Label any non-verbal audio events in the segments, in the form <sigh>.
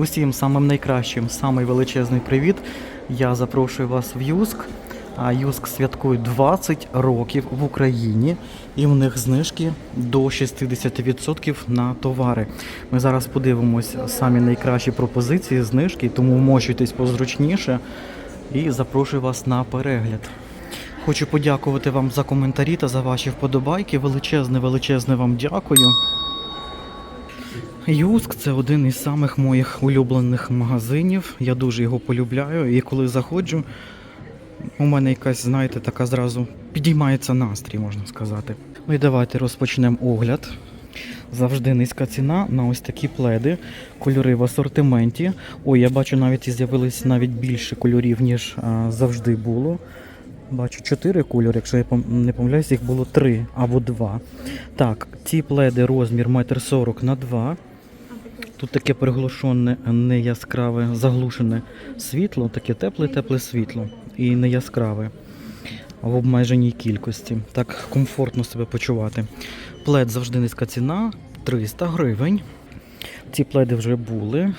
Усім самим найкращим, самий величезний привіт. Я запрошую вас в Юск. А Юск святкує 20 років в Україні, і в них знижки до 60% на товари. Ми зараз подивимось самі найкращі пропозиції, знижки, тому вмощуйтесь позручніше і запрошую вас на перегляд. Хочу подякувати вам за коментарі та за ваші вподобайки. Величезне, величезне вам дякую. Юск це один із самих моїх улюблених магазинів. Я дуже його полюбляю. І коли заходжу, у мене якась, знаєте, така зразу підіймається настрій, можна сказати. Ну і давайте розпочнемо огляд. Завжди низька ціна на ось такі пледи, кольори в асортименті. Ой, я бачу, навіть і з'явилось навіть більше кольорів, ніж а, завжди було. Бачу чотири кольори, якщо я не помиляюсь, їх було три або два. Так, ці пледи розмір 1,40 на 2. Тут таке приглушене, не яскраве, заглушене світло, таке тепле-тепле світло і не яскраве в обмеженій кількості. Так комфортно себе почувати. Плед завжди низька ціна 300 гривень. Ці пледи вже були.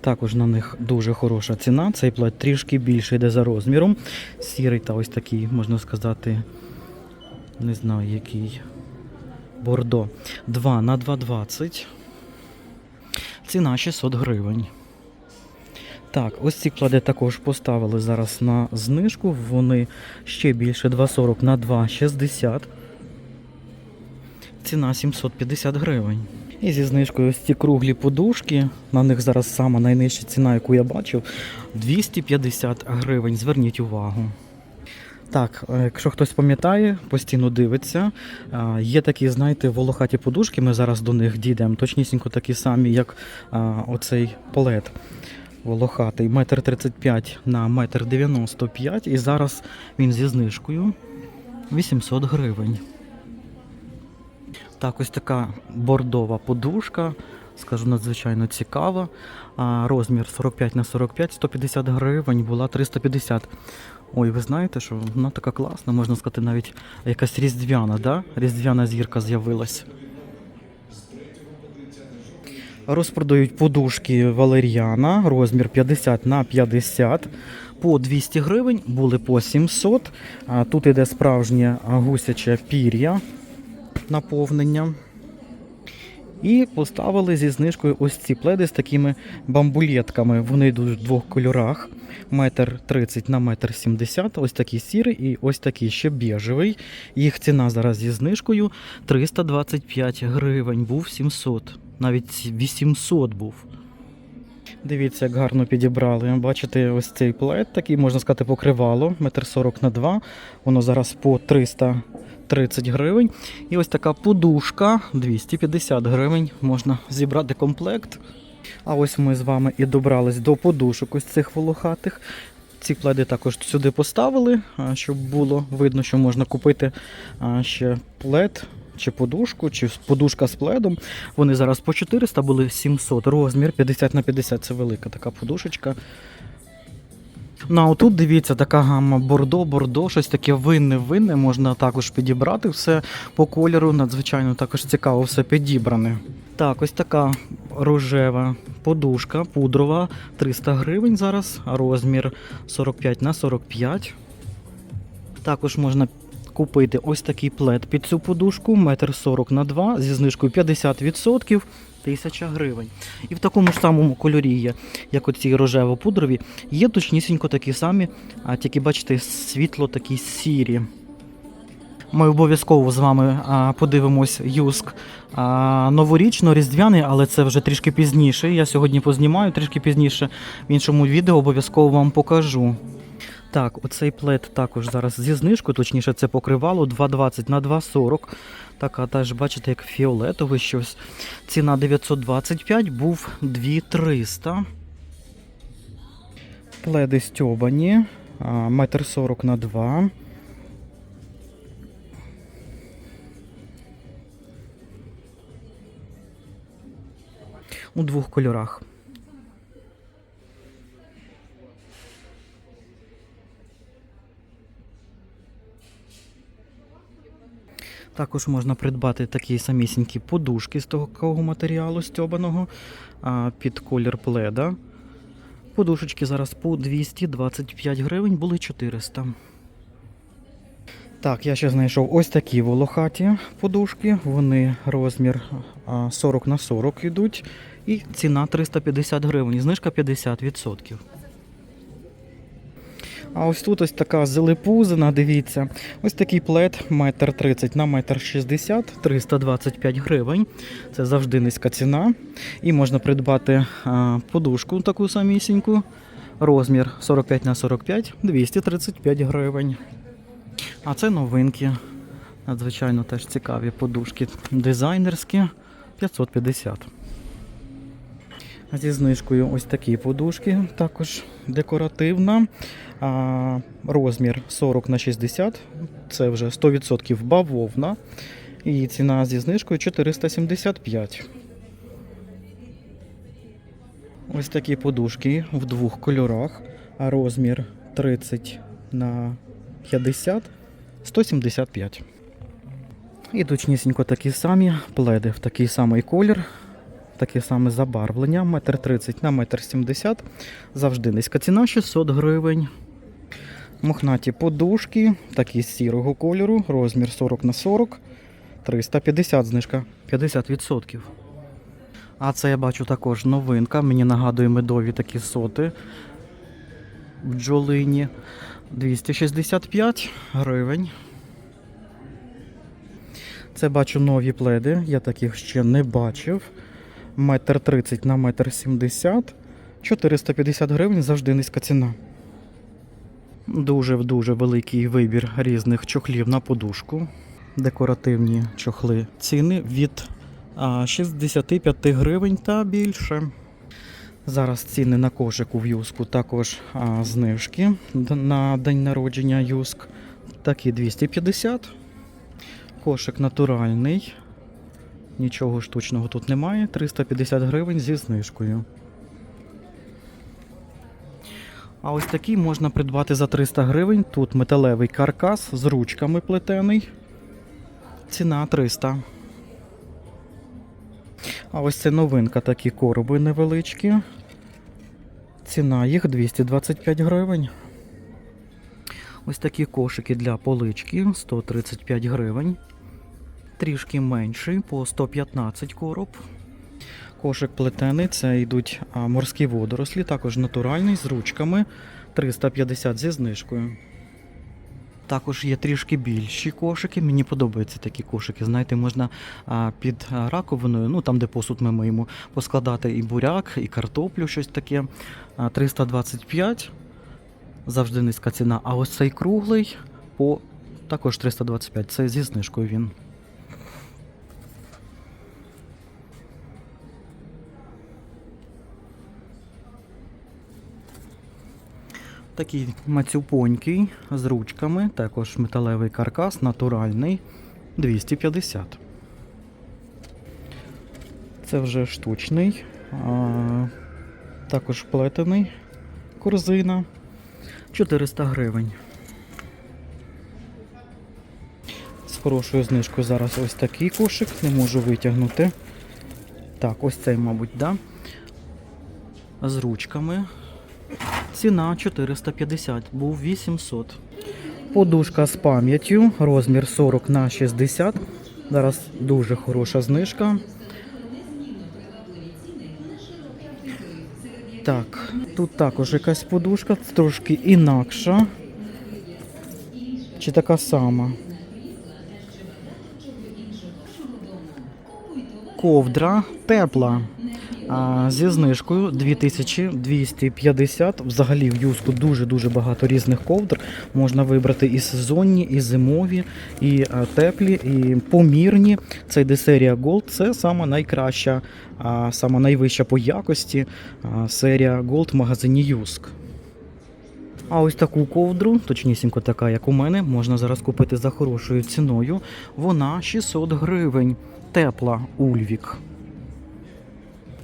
Також на них дуже хороша ціна. Цей плед трішки більше йде за розміром. Сірий та ось такий, можна сказати, не знаю який. Бордо. 2 на 2,20. Ціна 600 гривень. Так, ось ці пледи також поставили зараз на знижку. Вони ще більше 2,40 на 2,60. Ціна 750 гривень. І зі знижкою ось ці круглі подушки. На них зараз сама найнижча ціна, яку я бачив, 250 гривень. Зверніть увагу. Так, е, якщо хтось пам'ятає, постійно дивиться. Є такі, знаєте, волохаті подушки, ми зараз до них дійдемо. Точнісінько такі самі, як оцей плед волохатий. Метр 35 на метр 95. І зараз він зі знижкою 800 гривень. Так, ось така бордова подушка. Скажу надзвичайно цікава. А, розмір 45 на 45, 150 гривень, була 350. Ой, ви знаєте, що вона така класна, можна сказати, навіть якась різдвяна, да? різдвяна зірка з'явилась. Розпродають подушки Валеріана, розмір 50 на 50 по 200 гривень, були по 700. Тут іде справжнє гусяче пір'я наповнення. І поставили зі знижкою ось ці пледи з такими бамбулетками. Вони йдуть в двох кольорах: метр 30 на метр 70. Ось такі сірий і ось такий ще біжевий. Їх ціна зараз зі знижкою 325 гривень. Був 700. Навіть 800 був. Дивіться, як гарно підібрали. Бачите, ось цей плед, такий, можна сказати, покривало, метр 40 на 2. Воно зараз по 330 гривень. І ось така подушка 250 гривень. Можна зібрати комплект. А ось ми з вами і добрались до подушок ось цих волохатих. Ці пледи також сюди поставили, щоб було видно, що можна купити ще плед чи подушку, чи подушка з пледом. Вони зараз по 400 були 700. Розмір 50 на 50 це велика така подушечка. Ну, а отут дивіться, така гамма бордо, бордо, щось таке винне, винне. Можна також підібрати все по кольору. Надзвичайно також цікаво все підібране. Так, ось така рожева подушка, пудрова, 300 гривень зараз, розмір 45 на 45. Також можна купити ось такий плед під цю подушку, метр 40 на 2 зі знижкою 50%. 1000 гривень. І в такому ж самому кольорі є, як оці рожево-пудрові, є точнісінько такі самі, а тільки бачите, світло такі сірі. Ми обов'язково з вами а, подивимось Юск а, новорічно-різдвяний, але це вже трішки пізніше. Я сьогодні познімаю трішки пізніше. В іншому відео обов'язково вам покажу. Так, оцей плед також зараз зі знижкою, точніше, це покривало 2,20 на 2,40. Така теж, бачите, як фіолетове щось. Ціна 925, був 2300. Пледи стьобані, метр 40 на 2. У двох кольорах. Також можна придбати такі самісінькі подушки з такого матеріалу стьобаного під колір пледа. Подушечки зараз по 225 гривень, були 400. Так, я ще знайшов ось такі волохаті подушки. Вони розмір 40 на 40 йдуть. І ціна 350 гривень, знижка 50%. А ось тут ось така зелепузина, дивіться. Ось такий плед, метр 30 на метр 60, 325 гривень. Це завжди низька ціна. І можна придбати подушку таку самісіньку. Розмір 45 на 45, 235 гривень. А це новинки. Надзвичайно теж цікаві подушки. Дизайнерські 550. Зі знижкою ось такі подушки, також декоративна. А, розмір 40 на 60, це вже 100% бавовна. І ціна зі знижкою 475. Ось такі подушки в двох кольорах. А розмір 30 на 50 175. І точнісінько такі самі пледи в такий самий колір, таке саме забарвлення, метр 30 на метр 70. Завжди низька ціна 600 гривень. Мохнаті подушки, такі з сірого кольору, розмір 40 на 40, 350 знижка, 50%. А це я бачу також новинка. Мені нагадує медові такі соти в джолині. 265 гривень. Це бачу нові пледи, я таких ще не бачив. Метр 30 на метр 70. 450 гривень завжди низька ціна. Дуже-дуже великий вибір різних чохлів на подушку. Декоративні чохли. Ціни від 65 гривень та більше. Зараз ціни на кошик у юску також а, знижки на день народження юск. Такі 250. Кошик натуральний. Нічого штучного тут немає. 350 гривень зі знижкою. А ось такий можна придбати за 300 гривень. Тут металевий каркас з ручками плетений. Ціна 300. А ось це новинка, такі короби невеличкі. Ціна їх 225 гривень. Ось такі кошики для полички 135 гривень. Трішки менший по 115 короб. Кошик плетений, це йдуть морські водорослі, також натуральний з ручками 350 зі знижкою. Також є трішки більші кошики. Мені подобаються такі кошики. Знаєте, можна під раковиною, ну там, де посуд ми миємо, поскладати і буряк, і картоплю, щось таке. 325. Завжди низька ціна. А ось цей круглий по також 325. Це зі знижкою він. Такий мацюпонький з ручками, також металевий каркас, натуральний 250. Це вже штучний, а, також плетений корзина 400 гривень. З хорошою знижкою зараз ось такий кошик, не можу витягнути. Так, ось цей, мабуть, да? З ручками. Ціна 450, був 800. Подушка з пам'яттю, розмір 40 на 60. Зараз дуже хороша знижка. Так, тут також якась подушка, трошки інакша. Чи така сама? Ковдра тепла. Зі знижкою 2250. Взагалі в юску дуже-дуже багато різних ковдр. Можна вибрати і сезонні, і зимові, і теплі, і помірні. Це йде серія Gold. Це сама найкраща, а, сама найвища по якості серія Gold в магазині Юск. А ось таку ковдру, точнісінько така, як у мене, можна зараз купити за хорошою ціною. Вона 600 гривень. Тепла Ульвік.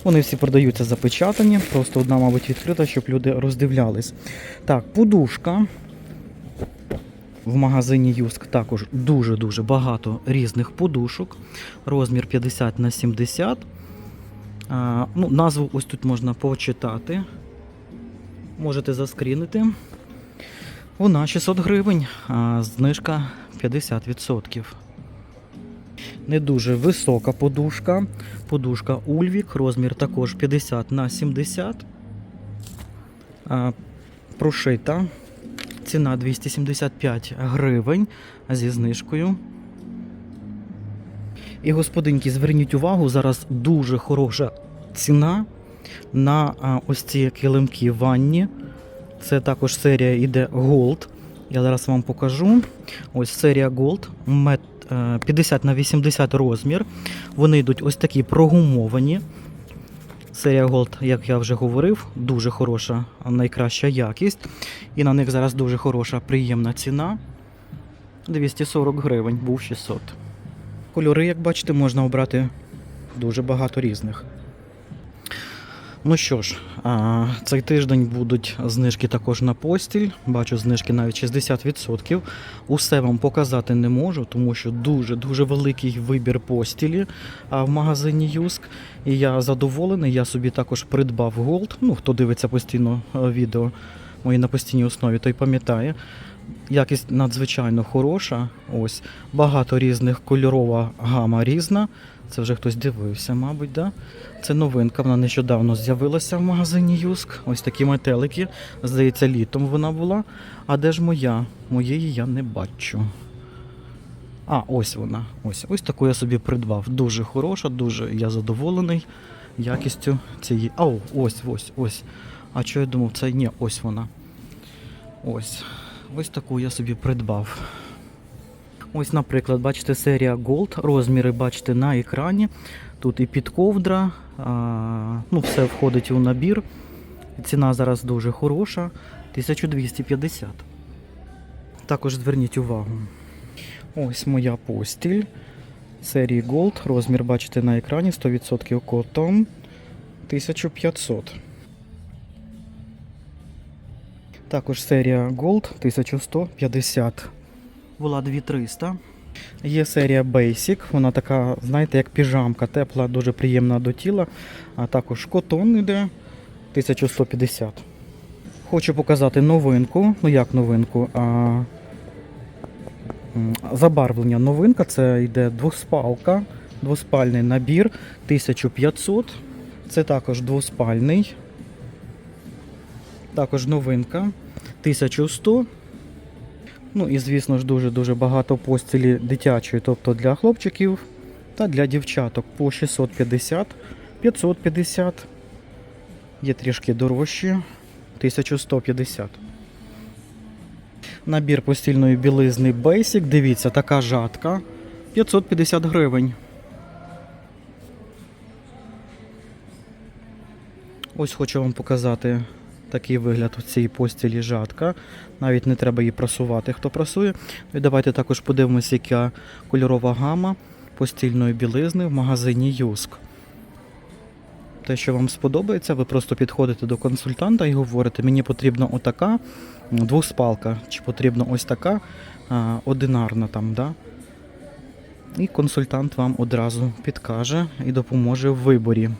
Вони всі продаються запечатані, просто одна, мабуть, відкрита, щоб люди роздивлялись. Так, подушка. В магазині Юск також дуже-дуже багато різних подушок. Розмір 50 на 70. А, ну, назву ось тут можна почитати. Можете заскрінити. Вона 600 гривень, а знижка 50%. Не дуже висока подушка. Подушка Ульвік, розмір також 50 на 70. А, прошита. Ціна 275 гривень зі знижкою. І господинки, зверніть увагу, зараз дуже хороша ціна на ось ці килимки ванні. Це також серія йде Gold. Я зараз вам покажу. Ось серія Gold, 50 на 80 розмір. Вони йдуть ось такі прогумовані. Серія Gold, як я вже говорив, дуже хороша, найкраща якість. І на них зараз дуже хороша, приємна ціна. 240 гривень, був 600. Кольори, як бачите, можна обрати дуже багато різних. Ну що ж, цей тиждень будуть знижки також на постіль. Бачу знижки навіть 60%. Усе вам показати не можу, тому що дуже-дуже великий вибір постілі в магазині Юск. І я задоволений. Я собі також придбав Gold. Ну, хто дивиться постійно е, відео мої на постійній основі, той пам'ятає. Якість надзвичайно хороша. Ось багато різних кольорова гама різна. Це вже хтось дивився, мабуть, да? Це новинка, вона нещодавно з'явилася в магазині Юск. Ось такі метелики. Здається, літом вона була. А де ж моя? Моєї я не бачу. А, ось вона. Ось ось таку я собі придбав. Дуже хороша, дуже я задоволений якістю цієї. А, ось, ось, ось. А що я думав, це ні, ось вона. Ось. Ось таку я собі придбав. Ось, наприклад, бачите, серія Gold. Розміри бачите на екрані. Тут і підковдра, а, ну, все входить у набір. Ціна зараз дуже хороша. 1250. Також зверніть увагу. Ось моя постіль. Серії Gold. Розмір бачите на екрані 100% котон. 1500. Також серія Gold 1150. Була 2300. Є серія Basic, вона така, знаєте, як піжамка, тепла, дуже приємна до тіла. А також котон йде 1150. Хочу показати новинку. Ну як новинку? А, забарвлення новинка. Це йде двоспалка, двоспальний набір 1500. Це також двоспальний. Також новинка 1100. Ну і звісно ж дуже-дуже багато постілі дитячої, тобто для хлопчиків та для дівчаток по 650, 550. Є трішки дорожчі 1150. Набір постільної білизни Basic. Дивіться, така жатка 550 гривень. Ось хочу вам показати такий вигляд у цій постілі жатка. Навіть не треба її прасувати, хто прасує. Ну І давайте також подивимося, яка кольорова гама постільної білизни в магазині Юск. Те, що вам сподобається, ви просто підходите до консультанта і говорите, мені потрібна отака двоспалка, чи потрібна ось така одинарна там, да? І консультант вам одразу підкаже і допоможе в виборі.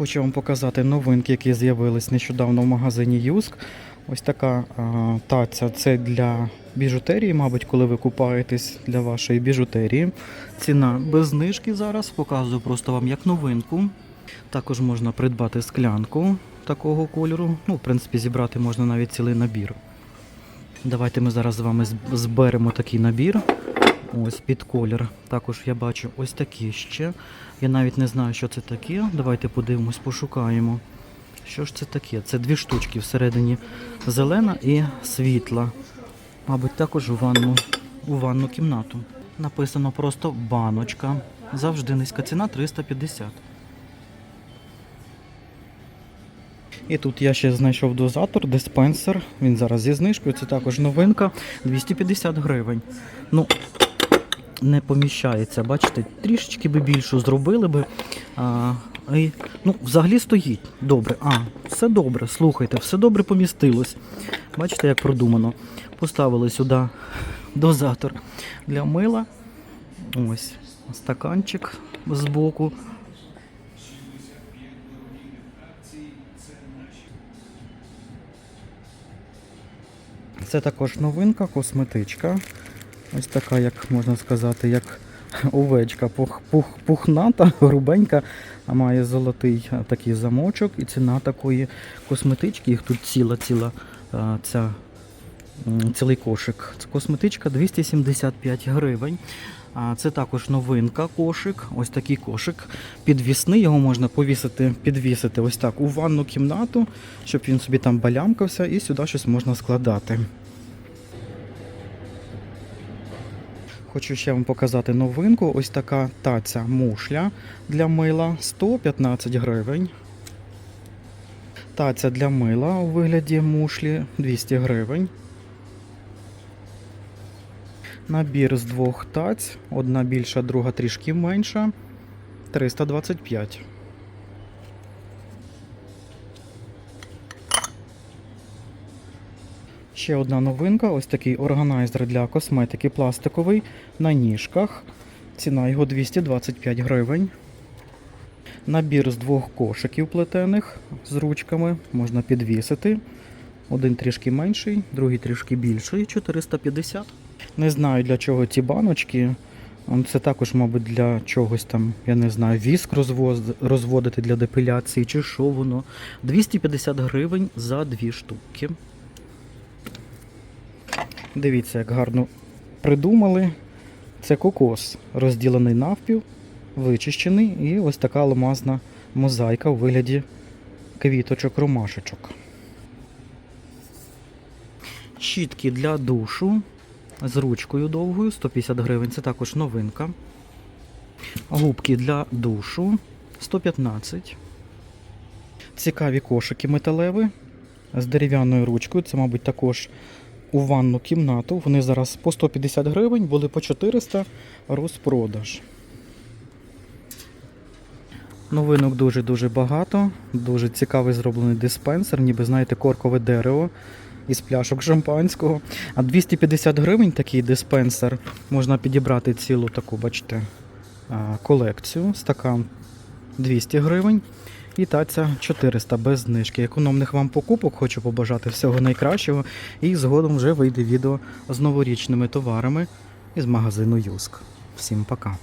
Хочу вам показати новинки, які з'явились нещодавно в магазині Юск. Ось така а, таця. Це для біжутерії, мабуть, коли ви купаєтесь для вашої біжутерії. Ціна без знижки зараз. Показую просто вам як новинку. Також можна придбати склянку такого кольору. Ну, в принципі, зібрати можна навіть цілий набір. Давайте ми зараз з вами зберемо такий набір. Ось під колір. Також я бачу ось такі ще. Я навіть не знаю, що це таке. Давайте подивимось, пошукаємо. Що ж це таке? Це дві штучки всередині зелена і світла. Мабуть, також у ванну, у ванну кімнату. Написано просто баночка. Завжди низька ціна 350. І тут я ще знайшов дозатор, диспенсер. Він зараз зі знижкою. Це також новинка. 250 гривень. Ну, не поміщається. Бачите, трішечки би більшу зробили би. А, і, ну, взагалі стоїть. Добре. А, все добре. Слухайте, все добре помістилось. Бачите, як продумано. Поставили сюди дозатор для мила. Ось стаканчик збоку. Це також новинка, косметичка. Ось така, як можна сказати, як овечка, пух, пух, пухната, <laughs> грубенька, а має золотий такий замочок. І ціна такої косметички, їх тут ціла ціла ця, цілий кошик. Це косметичка 275 гривень. Це також новинка кошик. Ось такий кошик підвісний. Його можна повісити, підвісити ось так у ванну кімнату, щоб він собі там балямкався, і сюди щось можна складати. Хочу ще вам показати новинку. Ось така таця мушля для мила 115 гривень. Таця для мила у вигляді мушлі 200 гривень. Набір з двох таць, одна більша, друга трішки менша. 325. Ще одна новинка, ось такий органайзер для косметики пластиковий на ніжках. Ціна його 225 гривень. Набір з двох кошиків плетених з ручками можна підвісити. Один трішки менший, другий трішки більший, 450. Не знаю для чого ці баночки. Це також, мабуть, для чогось там, я не знаю, віск розводити для депіляції чи що воно. 250 гривень за дві штуки. Дивіться, як гарно придумали. Це кокос, розділений навпіл, вичищений, і ось така алмазна мозаїка у вигляді квіточок ромашечок. Щітки для душу з ручкою довгою 150 гривень. Це також новинка. Губки для душу 115. Цікаві кошики металеві з дерев'яною ручкою. Це, мабуть, також у ванну кімнату. Вони зараз по 150 гривень, були по 400 розпродаж. Новинок дуже-дуже багато. Дуже цікавий зроблений диспенсер, ніби знаєте, коркове дерево із пляшок шампанського. А 250 гривень такий диспенсер. Можна підібрати цілу таку, бачите, колекцію. Стакан 200 гривень. І таця 400 без знижки. Економних вам покупок хочу побажати всього найкращого. І згодом вже вийде відео з новорічними товарами із магазину Юск. Всім пока!